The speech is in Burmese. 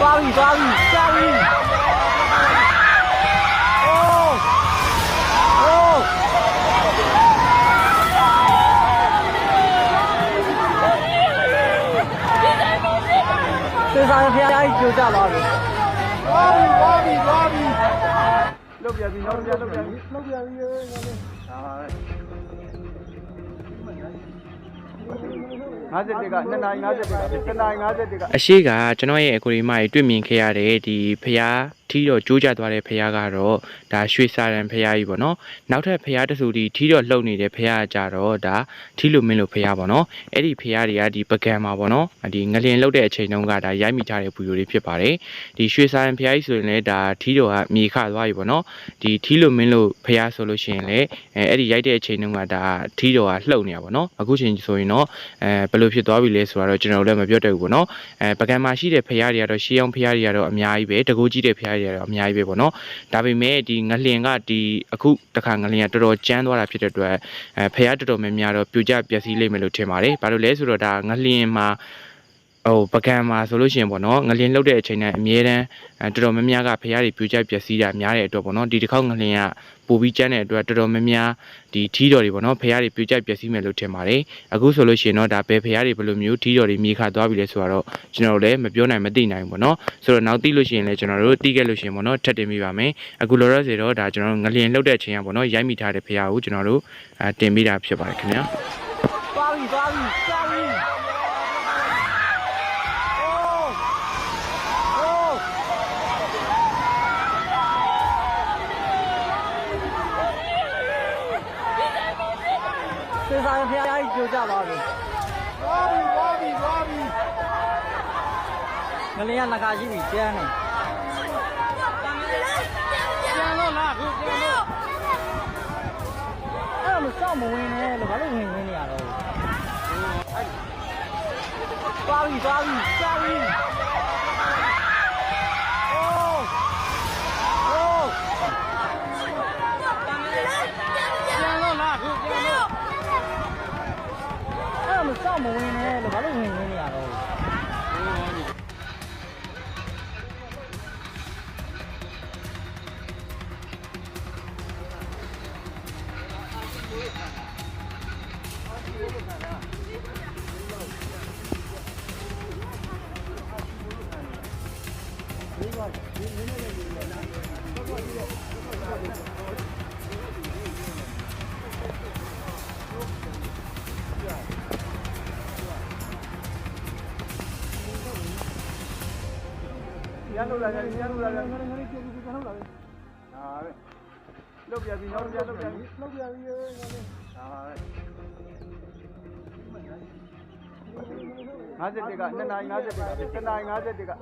သွားပြီသွားပြီသွားပြီအိုးအိုးသေစာဖျားကြီးကြိုကြသွားပြီသွားပြီသွားပြီသွားပြီလုတ်ပြန်ပြီနောက်ပြန်လုတ်ပြန်ပြီလုတ်ပြန်ပြီရေငါလေးဟာ 50တက်က2နာရီ50တက်က2နာရီ50တက်ကအရှိကကျွန်တော်ရဲ့အကူဒီမကြီးတွေ့မြင်ခဲ့ရတဲ့ဒီဖျားထီတော့ကျိုးကျသွားတဲ့ဖျားကတော့ဒါရွှေစာရန်ဖျားကြီးပေါ့နော်နောက်ထပ်ဖျားတစ်စုဒီထီတော့လှုပ်နေတဲ့ဖျားကကြတော့ဒါထီလိုမင်းလိုဖျားပေါ့နော်အဲ့ဒီဖျားတွေကဒီပကံမှာပေါ့နော်ဒီငလျင်လှုပ်တဲ့အချိန်တုန်းကဒါရိုက်မိထားတဲ့ဗီဒီယိုတွေဖြစ်ပါတယ်ဒီရွှေစာရန်ဖျားကြီးဆိုရင်လည်းဒါထီတော့ကမြေခသွားပြီပေါ့နော်ဒီထီလိုမင်းလိုဖျားဆိုလို့ရှိရင်လည်းအဲအဲ့ဒီရိုက်တဲ့အချိန်တုန်းကဒါထီတော့ကလှုပ်နေတာပေါ့နော်အခုချိန်ဆိုရင်တော့အဲဘယ်လိုဖြစ်သွားပြီလဲဆိုတော့ကျွန်တော်တို့လည်းမပြောတတ်ဘူးပေါ့နော်အဲပကံမှာရှိတဲ့ဖရားတွေကတော့ရှေးအောင်ဖရားတွေကတော့အများကြီးပဲတကူကြီးတဲ့ဖရားတွေကတော့အများကြီးပဲပေါ့နော်ဒါပေမဲ့ဒီငလျင်ကဒီအခုတခါငလျင်ကတော်တော်ကျန်းသွားတာဖြစ်တဲ့အတွက်အဲဖရားတော်တော်များများတော့ပြိုကျပျက်စီးလိမ့်မယ်လို့ထင်ပါတယ်ဘာလို့လဲဆိုတော့ဒါငလျင်မှာ ဟိုပကံမှာဆိုလို့ရှိရင်ပေါ့နော်ငလျင်လှုပ်တဲ့အချိန်တိုင်းအမြဲတမ်းအဲတော်တော်များများကဖရားတွေပြိုကျပျက်စီးတာများတဲ့အတွက်ပေါ့နော်ဒီတစ်ခေါက်ငလျင်ကပိုပြီးကျန်းတဲ့အတွက်တော်တော်များများဒီထီးတော်တွေပေါ့နော်ဖရားတွေပြိုကျပျက်စီးမယ်လို့ထင်ပါတယ်အခုဆိုလို့ရှိရင်တော့ဒါဘယ်ဖရားတွေဘယ်လိုမျိုးထီးတော်တွေမြေခါသွားပြီလဲဆိုတော့ကျွန်တော်တို့လည်းမပြောနိုင်မသိနိုင်ဘူးပေါ့နော်ဆိုတော့နောက်သိလို့ရှိရင်လည်းကျွန်တော်တို့သိခဲ့လို့ရှိရင်ပေါ့နော်ထပ်တင်မိပါမယ်အခုလောလောဆယ်တော့ဒါကျွန်တော်တို့ငလျင်လှုပ်တဲ့အချိန်ကပေါ့နော်ရိုက်မိထားတဲ့ဖရားကိုကျွန်တော်တို့အဲတင်မိတာဖြစ်ပါတယ်ခင်ဗျာသွားပြီသွားပြီသွားပြီ သေစာဖျားကြီးကြိုကြသွားပြီသွားပြီသွားပြီသွားပြီငလျင်ကနှခါရှိပြီကျန်းနေကျန်းတော့လားခုကျန်းတော့အဲ့လိုစောင့်မဝင်နဲ့လို့ဘာလို့ဝင်ဝင်နေရတော့သွားပြီသွားပြီသွားပြီအိုးအိုးကျန်းတော့လားခုကျန်းတော့အဲ့လိုစောင့် မဝင်နဲ့လို့ဘာလို့ဝင်ဝင်နေရတော့ ရန်လို့လာတယ်ရန်လို့လာတယ်ငါငါလေးပြပြပြလောက်လာတယ်ဟာပဲလုတ်ပြပြီနောက်ပြန်လုတ်ပြန်ပြီလုတ်ပြပြီရေငါလေးဟာပဲ50တက်က2နာရီ50တက်က2နာရီ50တက်က